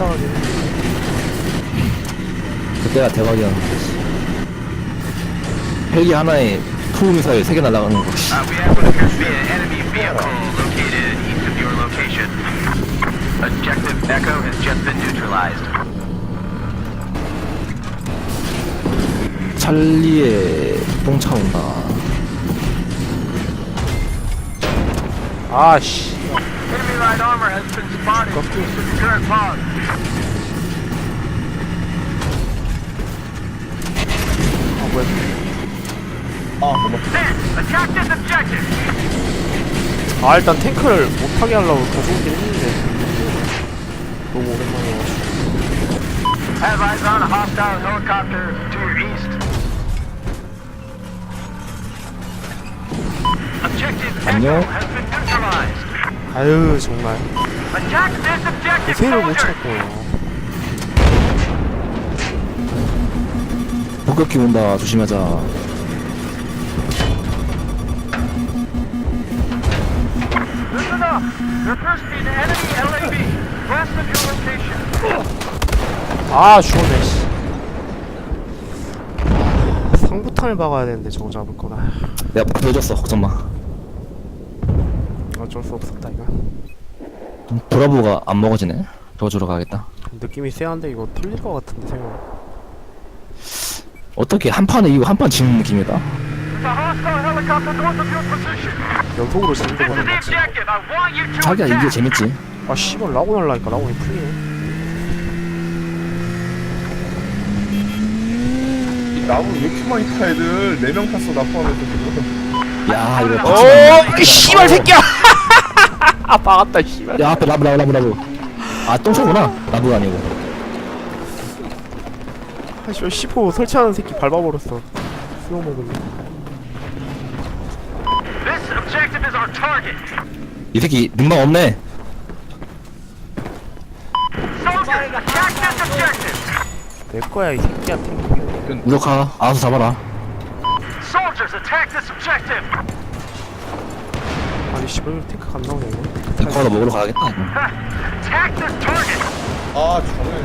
불쌍하게. 그때가 대박이었는데 씨. 헬기 하나에 투우 미사일 3개 날아가는 거 씨. Uh, we have what appears to be an enemy vehicle located east of your location. Objective Echo has just been neutralized. 찰리에 똥차 온다 아씨. Enemy light armor has been spotted. Secure pause. 아 뭐야? Six, attack this objective. 아 일단 탱크를 못하게 하려고 더 쏘긴 했는데 너무 오랜만에 와가지고 Have eyes on a hostile helicopter to your east. Objective Echo 안녕. has been neutralized. 아유 정말 대세를 못 soldier. 찾고 폭격기 온다 조심하자. 아 죽었네 씨 아, 상부탄을 박아야 되는데 저거 잡을 거라 내가 막 보여줬어 걱정 마 어쩔 수 없었다 이거. 브라보가 안 먹어지네. 도와주러 가야겠다. 느낌이 세한데 이거 털릴 것 같은데 생각. 어떻게 한 판에 이거 한 판 지는 느낌이다? There's a hostile helicopter north of your position. 연속으로 지는 This is 거보다 the 낫지 objective. I want you to 자기야. 이게 재밌지? 아 씨발 라고 날라니까 라고이 풀리네. 나무 왜 이렇게 많이 타 애들? 4명 탔어 나 포함해서. 지금 야 이거 오 박치네. 어, 이 씨발 새끼야 아 박았다 씨발 야 앞에 라브 라브 라브 라브 아 똥차구나 라브가 아니고 아 씨발 10호 설치하는 새끼 밟아버렸어 수영 먹으면 This objective is our target. 이 새끼 능력 없네 Soldiers, attack this objective. 내 거야 이 새끼야 탱크 무력화 알아서 잡아라 Soldiers, attack this objective. 아니 씨발 왜 탱크가 안 나오냐 이거 벙커도 먹으러 가야겠다. 아 정말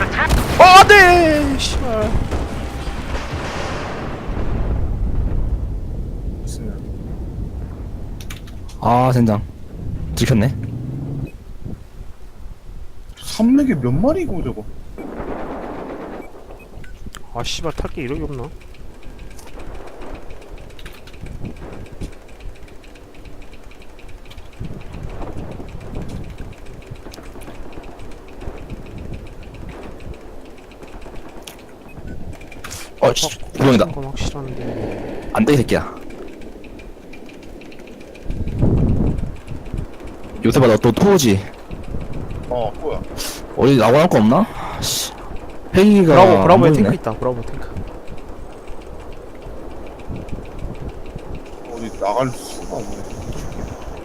Attack. 어 안돼! 씨발. 아 젠장. 들켰네. 산맥에 몇 마리고 저거? 아 씨발 탈 게 이력이 없나 건 확실한데. 안돼 이 새끼야. 요새 봐너 또 토우지. 어 뭐야? 어디 나고 할거 없나? 씨. 헬기가 브라보 안 브라보에 보이네. 탱크 있다 브라보 탱크. 어디 나갈 수가 없네.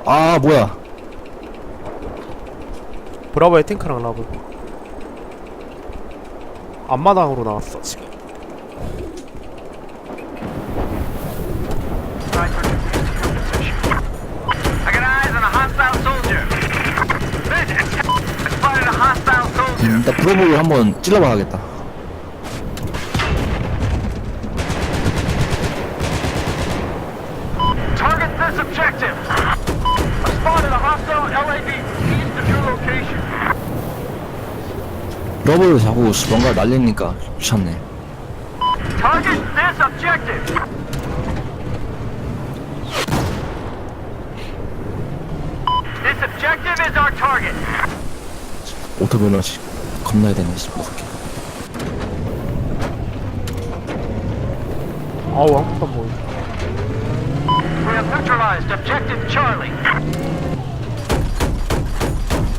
아 뭐야. 브라보에 탱크랑 라브 앞마당으로 나왔어 지금 음, 일단 브라보를 한번 찔러봐야겠다 Target this objective. I spotted a hostile LAV east of your location. 브라보를 자꾸 씨, 뭔가 날리니까 귀찮네 Target this objective. This objective is our target. 오토변을 씨 겁나야 되네 씨 무섭게 아우 아무것도 안 보여 We have neutralized objective Charlie.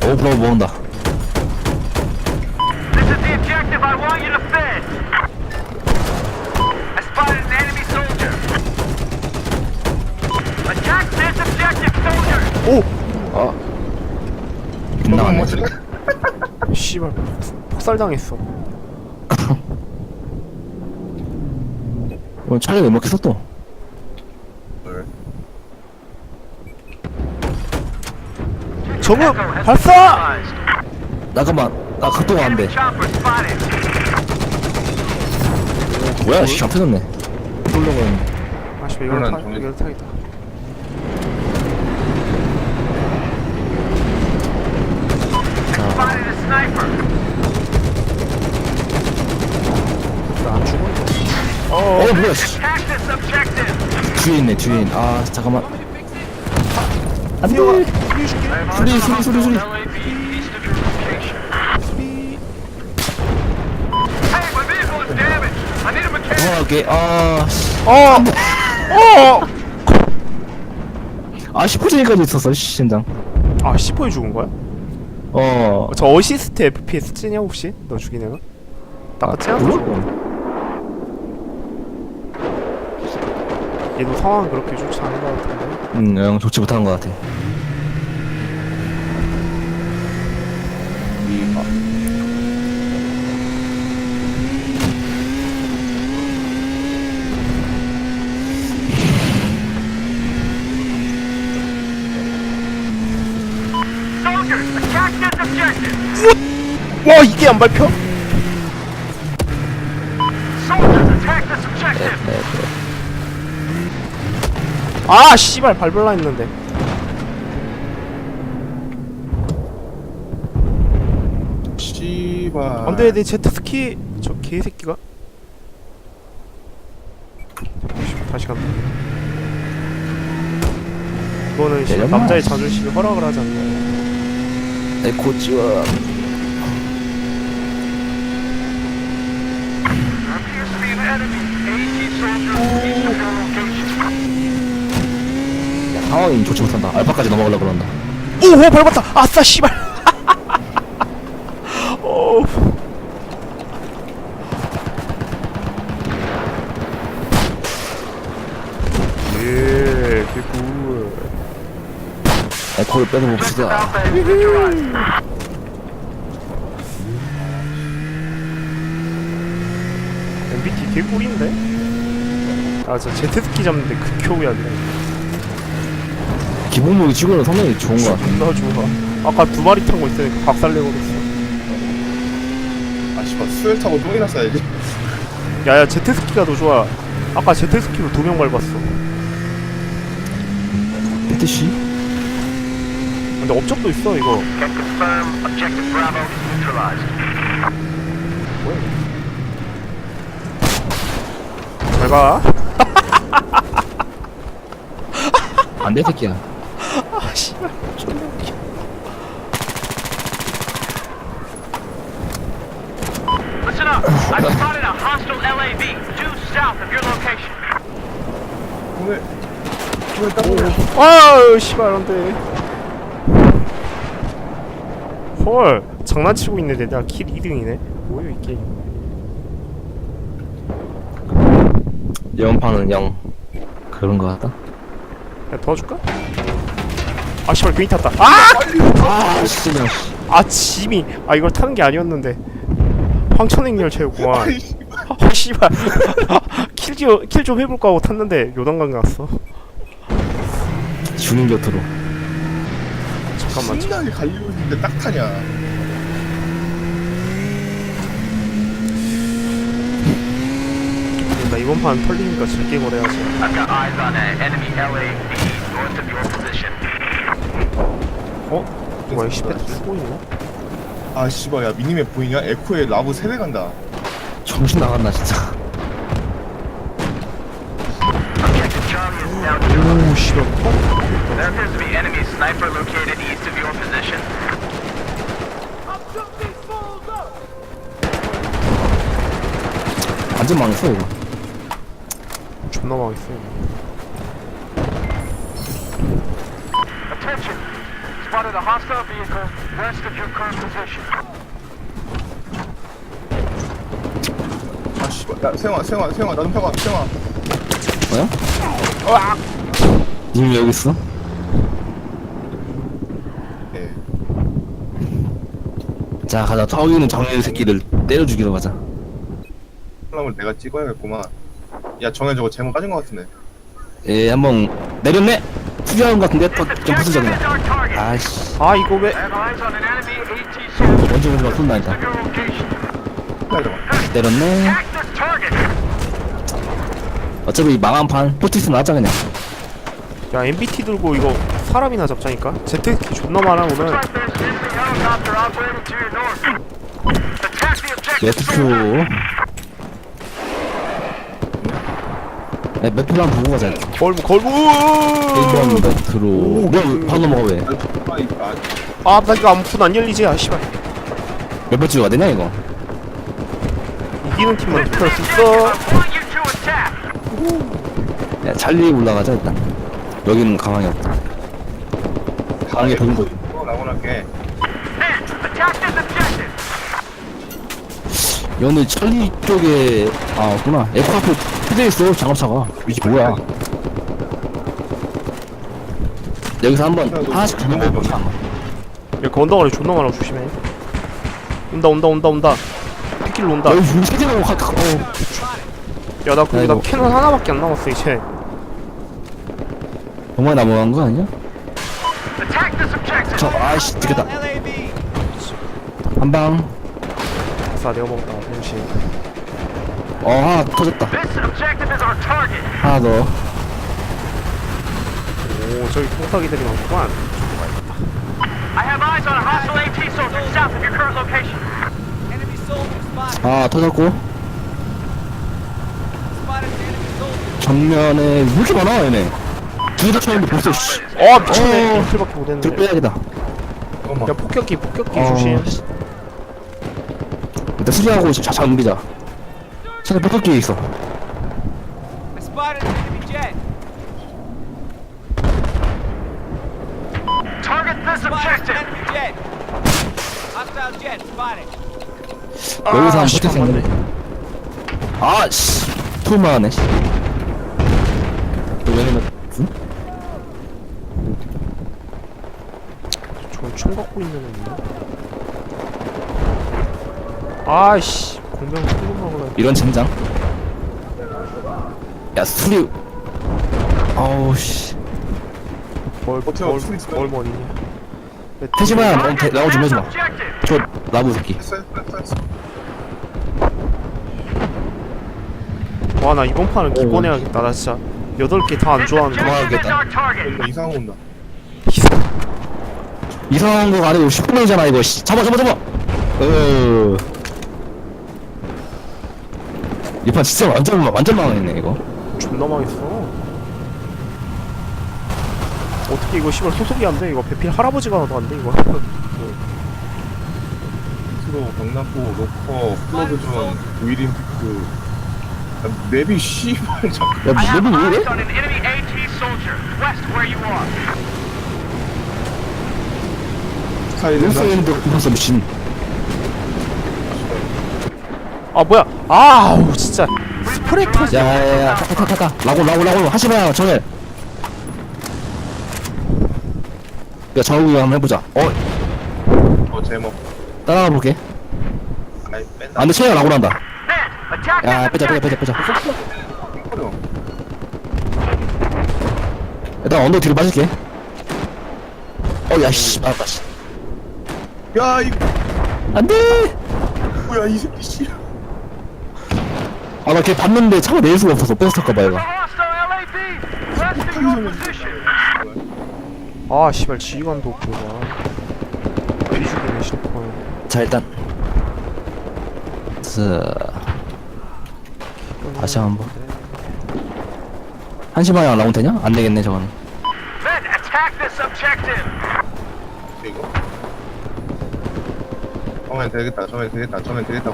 오 브라보 모은다 This is the objective I want you to fend. I spotted an enemy soldier. Attack this objective soldier. 아 씨발 폭살당했어 오늘 차례 왜 먹혔어 또 has 발사! 잠깐만 나 각도가 안돼. 뭐야 씨 잡혀졌네 했는데 아씨 이걸 타. 이걸 타겠다 Spotted a sniper. 나안 죽어 이거 어 뭐야. 뒤에 있네 뒤에 있네 아 잠깐만 안돼 소리 소리 소리 소리. 도망갈게 아 씨. 어! 어! 아 10%까지 있었어 씨 심장 아 10호에 죽은 거야? 어저 어시스트 FPS 찌냐 혹시? 너 죽인 애가? 나같지 않아? 몰라? 얘도 상황은 그렇게 좋지 않은 것 같은데 응, 영 좋지 못한 것 같아. Objective. 와 이게 안 밟혀? Soldiers, attack this objective. 아 씨발 밟을라 했는데 씨발. 안돼 내 제트스키 저 개새끼가 다시 간다 이거는 씨, 내렸나? 남자의 자존심이 허락을 하지 않나 내 고치와 There appears to be an enemy. AT soldiers east of your location. 상황이 좋지 못한다. 알파까지 넘어가려고 그런다. 오호 밟았다 아싸 씨발 오 예, 개꿀. 에코를 빼서 Objective 봅시다. MBT 개꿀인데? 아, 저 제트스키 잡는데 극효야, 그냥. 기본무기 치고는 성능이 좋은 것 같아. 존나 좋아. 아까 두 마리 탄 거 있으니까 박살내버렸어. 아 씨발 수혈 타고 똥이나 싸야지. 야, 야, 제트스키가 더 좋아. 아까 제트스키로 두 명 밟았어. 패트씨? 근데 업적도 있어, 이거. Can confirm objective Bravo is neutralized. 뭐야, 이거. 잘 가. 안 돼, 새끼야. 아, 씨발. 존나 웃겨. Listen up. I've spotted a hostile LAV due south of your location. 오늘 오늘 따로 아유 씨발 안돼 헐 장난치고 있는데 내가 킬 2등이네 뭐야 이 게임 영판은 영. 그런 것 같다. 야 도와줄까? 아 씨발 괜히 탔다 아! 아. 씨. 아 짐이 아 이걸 타는 게 아니었는데 황천행렬 체육관 아이 씨발. 아 씨발 킬좀 해볼까 하고 탔는데 요단강 갔어 주는 곁으로. 잠깐만 신나게 갈리고 있는데 딱 타냐. 나 이번 판 털리니까 즐게 거래야지. 어? 뭐야 10회 쓰고 있나? 아 씨발 야 미니맵 보이냐? 에코에 라브 세대 간다. 정신 나갔나, 진짜. Objective Charlie is now neutralized. 오 씨발 There appears to be enemy sniper located east of your position. 완전 망했어, 이거. 존나 망했어 Attention! Spotted a hostile vehicle 아 씨발 야 세영아 세영아 세영아 나좀 펴봐 세영아. 뭐야? 님 여기 있어? 예. 자, 가자. 저기는 정의 새끼를 때려 죽이러 가자. 사람을 내가 찍어야겠구만. 야 정현 저거 제목 빠진 것 같은데. 예, 한번 내렸네. 수리하는 것 같은데 또 점프 Objective 수작이네 is our target. 아이씨 아 이거 왜. 먼저 먼저 location. 기다려봐. 때렸네. 어차피 이 망한 판 포티스 나왔자 그냥 야 MBT 들고 이거 사람이나 잡자니까 제트키 존나 많아 오늘 there's an enemy helicopter operating to your north. Attack the objective. 레트표 네, 메트로 한번 보고 가자 걸부 걸부 1번 메트로 뭐야 바로 넘어가 왜? 아, 아나 이거 아무튼 안 열리지 아 씨발 몇 번째 가 되냐 이거? 이기는 팀만 투표할 수 있어. 야 찰리 올라가자 일단 여기는 가망이 없다 별로 어, 라고 할게. 여기 찰리 쪽에 아 없구나 F 앞에 피 돼 있어 장갑차가. 이게 뭐야? 여기서 한번 하나씩 잡는 거 보자 야 건더가리 존나 많아 조심해. 온다 온다 온다 온다. 피킬로 온다. 여기 여기 세대가 가, 가, 어. 야나 거기 나 아이고. 캐논 하나밖에 안 남았어 이제. 정말 넘어간 거 아니야? Attack this objective. 저 아이씨 죽겠다. 한방. 아싸 내가 먹었다 잠시 어 하나 터졌다. 하나 더 오 저기 똥싸기들이 많구만. 아 터졌고. 정면에 왜 이렇게 많아 얘네 두개다 쳤는데 벌써 씨 어 미쳤네 어. 이틀밖에 못했는데 빼야겠다. 야 폭격기 폭격기 어, 조심 씨. 일단 수리하고 자, 자 옮기자 차에 뻑뻑기 있어 I spotted an enemy jet. Target this objective. Enemy jet. Hostile jet spotted. 여기서 한 씨, 버틸 수 있는데 아 씨 투마하네 씨 이거 왜냐면 응? 저총 갖고 있는 애 있나? 아이씨 공병 풀금 먹으라 이런 젠장? 야 수리 아우 씨. 뭘, 버텨, 뭘, 뭘 머니냐 태시마야 너 대- 나오 좀 Objective. 저 나무 새끼. 와나 이번 판은 기권해야겠다 나 진짜. 8개 다안 objective is 도망가겠다. 거 온다. 이상한 거 아니고 10분이잖아 이거. 씨. 잡아 잡아 잡아! 어 이판 진짜 완전 완전 망했네 이거 존나 망했어 어떻게 이거 씨발 소속이 안 돼 이거 배필 할아버지가 나도 안 돼 이거 스로, 강남포, 로커, 플러그전, 위림피크. 아, 맵이 씨발 자꾸 야 I have 맵이 왜 eyes 이래? on an enemy AT soldier west where you are. 스타일은 몬스터인데 굽었어 미친 아 뭐야? 아우 진짜. 스프레이 터지 야야야 타타타타 라고 라고 라고. 하지마 정해 야 정우 한번 해보자. 어? 어, 제목. 따라가 볼게. 아이, 안돼 채야 라고 한다. attack 야 빼자 빼자. 빼자 빼자. 꺼려. 일단 언더 뒤로 빠질게. 어야씨 맞았다 씨. 야, 이 안돼! 뭐야, 이 새끼 씨. 아 나 걔 봤는데 차가 내릴 수가 없어서 뺏었을까봐 A 얘가. 아 씨발 지휘관도 없고 와 뒤죽이네 실퍼 자 일단 자 다시 한번 한시 방향 나오면 되냐? 안 되겠네 저거는. 이거? 처음엔 되겠다, 처음엔 되겠다, 처음엔 되겠다.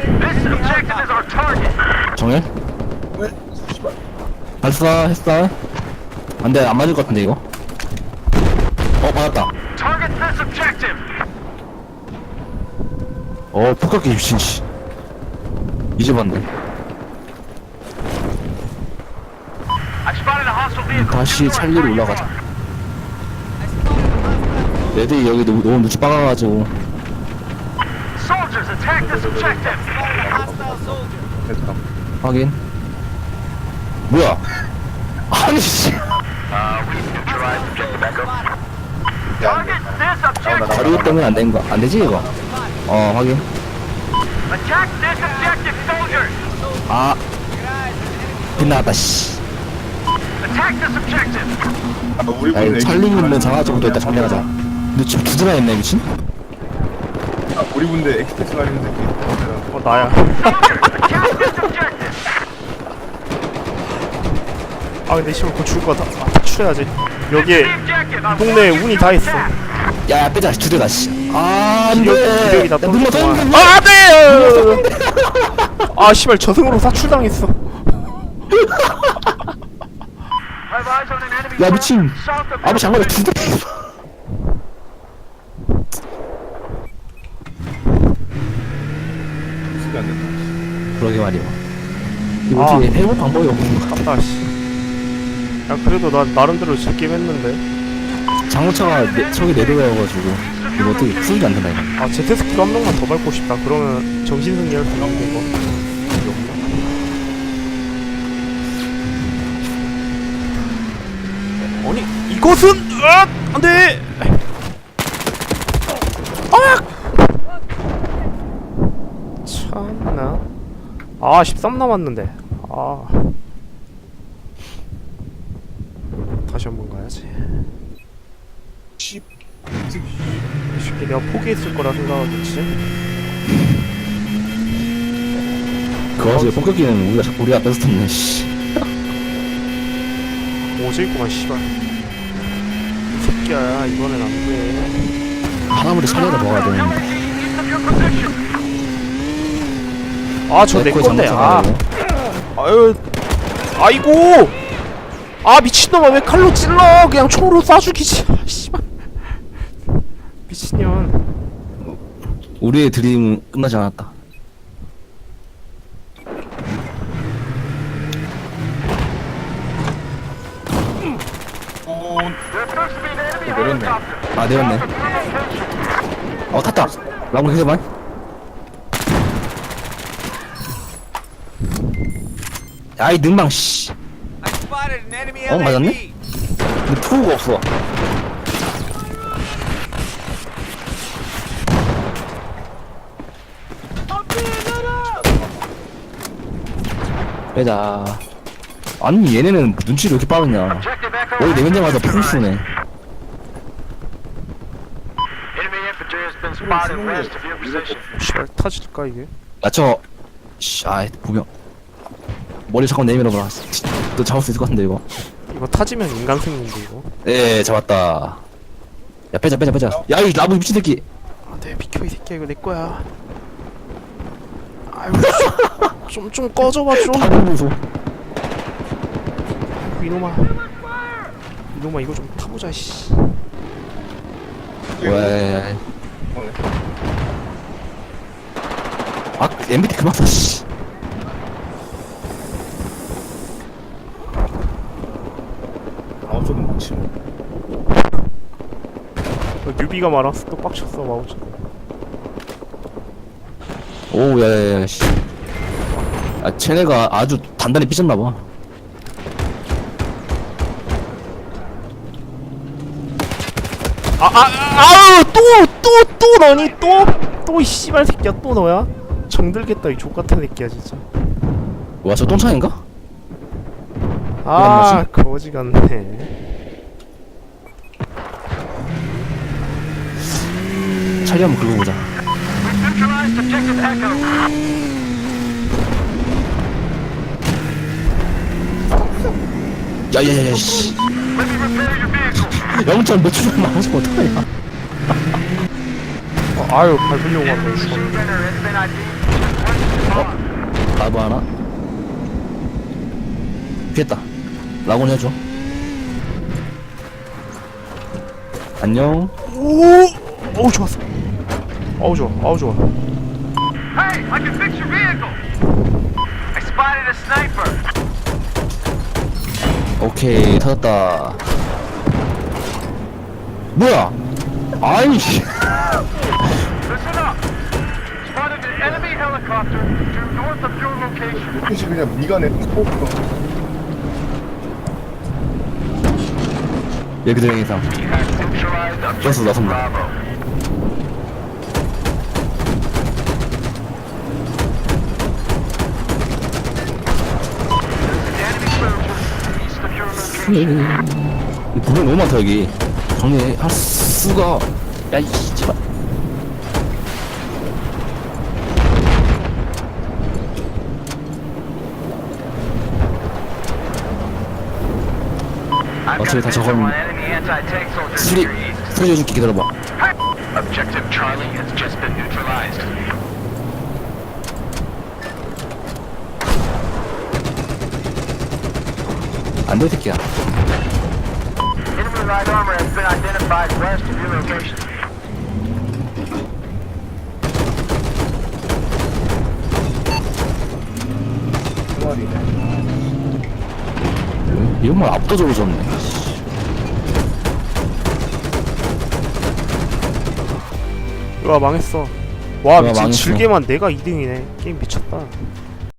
This objective is our target. 정현? 왜? 씨발. 발사 했어 안돼 안 맞을 것 같은데 이거 어 맞았다 Target this objective. 어 폭격기 미친 씨 이제 봤네. 다시 찰리로 올라가자. 애들이 여기 너무, 너무 눈치 빠가가지고 attack this objective. 됐다. 확인 뭐야 아니 씨 Uh, we neutralized objective Echo. 야, this objective. 자료 때문에 안 된 거. 안 되지, 이거? 어, 확인. Attack this objective, soldiers. 아. 빗나갔다, 씨. Attack this objective. 아, 우리 야, 이거 찰리 있는 장화 정도 있다 정리하자. 근데 지금 두 대나 있네, 미친? 아, 우리 분데 엑스테스 가리는 새끼. 어 나야. 아 근데 씨발 그거 죽을 것 같아 아, 탈출해야지 여기에. 이 동네에 운이 다 있어 야, 야, 빼자. 두 대다, 씨. 아, 안 기력, 돼. 기력이 다 야, 눌러, 떨어졌구만 눌러, 눌러. 아 안돼 아 씨발 저승으로 사출당했어 야, 미친. south of 아버 장관이 두 대. 수가 안 된다. 그러게 말이야. 이거 아. 어떻게 해볼 방법이 없는 거야. 깝다 씨 야 그래도 나 나름대로 즐김 했는데 장모차가 내, 저기 내려가가지고 이거 어떻게 풀이 안 된다 이거. 아 제트스키 한 명만 더 밟고 싶다 그러면 정신 승리 할 수 있는 거 아니 이것은 으악! 안돼 아 참나 아 13 남았는데 아 다시 한 번 가야지 십. 쉽게 내가 포기했을 거라 생각하겠지 그 어제 폭격기는 우리가 자꾸 우리가 뺏었었네. 씨. 오질구만 씨발 이 새끼야 이번엔 안 돼 하나무리 살려다 먹어야 되는데. your position. 아 저 내 에코에 건데 아 아유 아이고 아 미친놈아 왜 칼로 찔러 그냥 총으로 쏴 죽이지 아, 씨발 미친년 우리의 드림 끝나지 않았다. 내렸네. 아 내렸네. 어 탔다. 라고 해봐. 야이 능망 씨. 어 맞았네? 근데 프로가 없어. 빼자. 아니 얘네는 눈치를 왜 이렇게 빠르냐. 원래 내면자마자 풀 쏘네. 씨발 타질까 이게 야저 씨, 아 보명. 머리 잠깐 내밀어 봐. 너 잡을 수 있을 것 같은데 이거. 이거 타지면 인간 생긴데 이거 예, 잡았다. 야, 빼자, 빼자, 빼자. 야, 이 나무 미친 새끼. 안돼 비켜 이 새끼야 이거 내 거야 아유 좀좀 꺼져봐 좀 무소. 이놈아 이놈아 이거 좀 타보자 씨 왜? 아, MBT 그만 써, 씨. 아, 조금 묻히고. 어, 뉴비가 많아서 또 빡쳤어 마우스 오, 야, 야, 야, 씨. 아, 쟤네가 아주 단단히 삐졌나봐. 아, 아, 아우 또 또 또 너니 또또 이 씨발 새끼야 또 너야 정들겠다 이 족같은 새끼야 진짜 와, 저 똥차인가? 아 거지 같네 차리 한번 긁어보자. We've neutralized objective Echo. 야, 야, 야, 야, 씨. Let me repair your vehicle. 0점 몇 초만 나오면 어떡하냐. 어, 아유 밟으려고 has been ID'd. 나도 하나? 피했다. 라곤 해줘. 안녕. 오 어우 좋았어 어우 좋아 어우 좋아 Hey, I can fix your vehicle. I spotted a sniper. 오케이 터졌다 뭐야 아이 씨 Listen up. Spotted an enemy helicopter due north of your location. 혹시 그냥 미간에 스포크. 예비대응 이상 You have neutralized objective 나선다. Bravo. 분명 너무 많다 여기 정리 할 수가 야이 제발 I've 어차피 got 다 저건 수리. 수리 해줄게 기다려봐 Objective Charlie has just been neutralized. 안돼 새끼야 Enemy light armor has been identified west of your location. 이런 말 압도적으로 좋네 와 망했어 와 와, 미친 망했어. 질게만 내가 2등이네 게임 미쳤다